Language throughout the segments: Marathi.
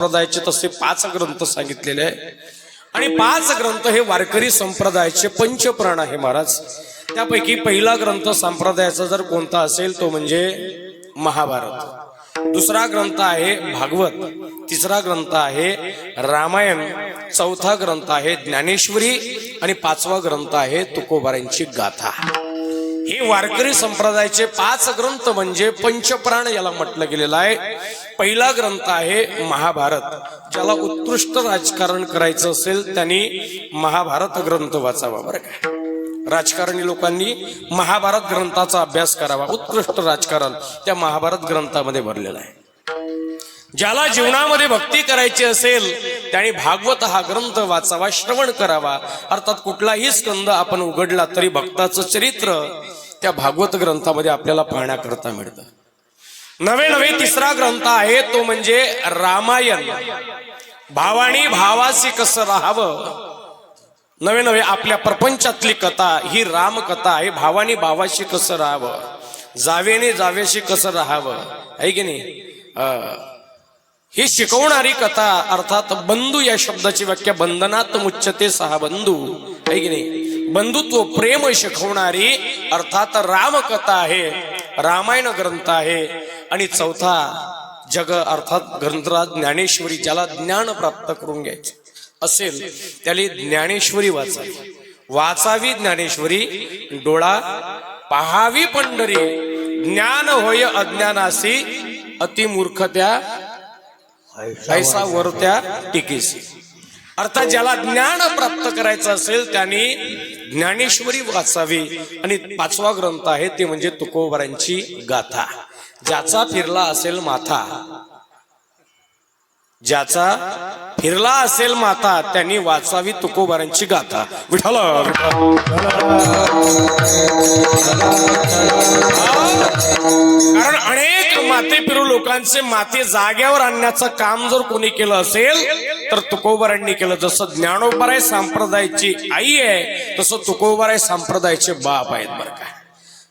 संप्रदायाचे तसे पाच ग्रंथ सांगितलेले आहे. आणि पाच ग्रंथ हे वारकरी संप्रदायाचे पंचप्राण आहे महाराज. त्यापैकी पहिला ग्रंथ संप्रदायाचा जर कोणता असेल तो म्हणजे महाभारत. दुसरा ग्रंथ आहे भागवत. तिसरा ग्रंथ आहे रामायण. चौथा ग्रंथ आहे ज्ञानेश्वरी. आणि पाचवा ग्रंथ आहे तुकोबारांची गाथा. हे वारकरी संप्रदायाचे पाच ग्रंथ म्हणजे पंचप्राण याला म्हटलं गेलेलं आहे. पहिला ग्रंथ आहे महाभारत. ज्याला उत्कृष्ट राजकारण करायचं असेल त्यांनी महाभारत ग्रंथ वाचावा बरं का. राजकारणी लोकांनी महाभारत ग्रंथाचा अभ्यास करावा. उत्कृष्ट राजकारण त्या महाभारत ग्रंथामध्ये भरलेलं आहे. ज्याला जीवनामध्ये भक्ती करायची असेल त्याने भागवत हा ग्रंथ वाचावा श्रवण करावा. अर्थात कुठलाही स्कंद आपण उघडला तरी भक्ताचं चरित्र त्या भागवत ग्रंथामध्ये आपल्याला पाहण्याकरता मिळतं. नवे नवे तिसरा ग्रंथ आहे तो म्हणजे रामायण. भावानी भावाशी कसं राहावं? नवे नवे आपल्या प्रपंचातली कथा ही रामकथा आहे भावानी भावाशी कसं राहावं? जावेने जावेशी कसं राहावं? आहे की नाही? ही शिकवणारी कथा अर्थात बंधू या शब्दाची व्याख्या बंधनात मुच्चते सहा बंधू. आहे की नाही? बंधुत्व प्रेम शिकवणारी अर्थात रामकथा आहे रामायण ग्रंथ आहे. आणि चौथा जग अर्थात ग्रंथरा ज्ञानेश्वरी ज्याला ज्ञान प्राप्त करून घ्यायचे. असेल त्याला ज्ञानेश्वरी वाचावी. वाचावी ज्ञानेश्वरी डोळा पहावी पंढरी. ज्ञान होय अज्ञानासी अतिमूर्ख त्या ऐसा वरत्या टिकेसी. अर्थात ज्याला ज्ञान प्राप्त करायचं असेल त्यांनी ज्ञानेश्वरी वाचावी. आणि पाचवा ग्रंथ आहे ते म्हणजे तुकोबरांची गाथा. ज्याचा फिरला असेल माथा. ज्याचा फिरला असेल माता त्यांनी वाचावी तुकोबारांची गाथा. विठाल कारण अनेक माते फिरू लोकांचे माते जाग्यावर आणण्याचं काम जर कोणी केलं असेल तर तुकोबारांनी केलं. जसं ज्ञानोबराय संप्रदायाची आई आहे तसं तुकोबाराय संप्रदायाचे बाप आहेत बरं का.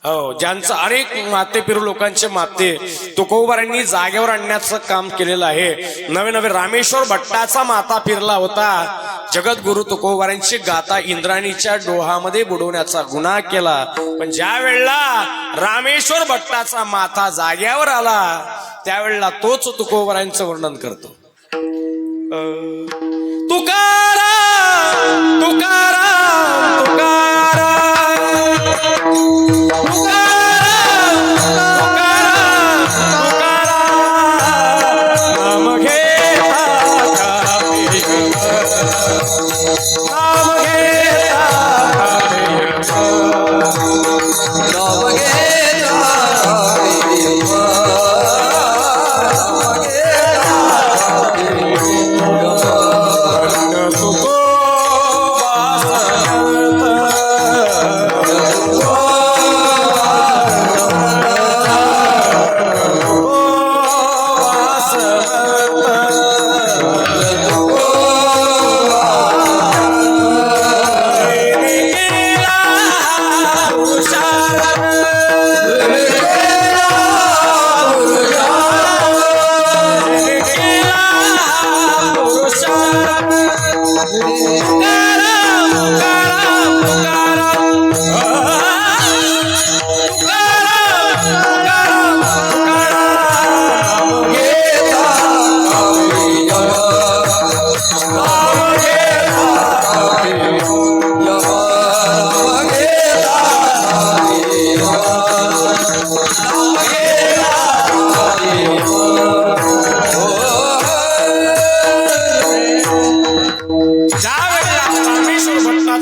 हो ज्यांचं अनेक माते पिरू लोकांचे माते तुकोबारांनी जागेवर आणण्याचं काम केलेलं आहे. नवे नवे रामेश्वर भट्टाचा माता फिरला होता. जगद्गुरु तुकोबारांची गाथा इंद्राणीच्या डोहामध्ये बुडवण्याचा गुन्हा केला. पण ज्या वेळेला रामेश्वर भट्टाचा माथा जाग्यावर आला त्यावेळेला तोच तुकोबारांचं वर्णन करतो. तुकाराम तुकाराम!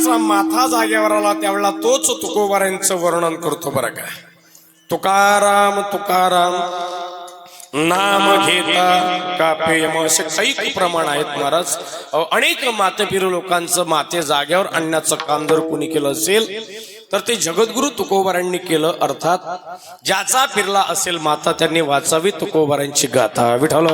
भट्टाचा माथा जागेवर आला त्यावेळेला तोच तुकोबारांचं वर्णन करतो बरं का. तुकाराम तुकाराम नाम घेता कापेयम असे काही प्रमाण आहेत महाराज. अनेक मातेपिरू लोकांचं माते जाग्यावर आणण्याचं काम जर कोणी केलं असेल तर ते जगद्गुरु तुकोबारांनी केलं अर्थात ज्याचा फिरला असेल माता त्यांनी वाचावी तुकोबारांची गाथा. विठाल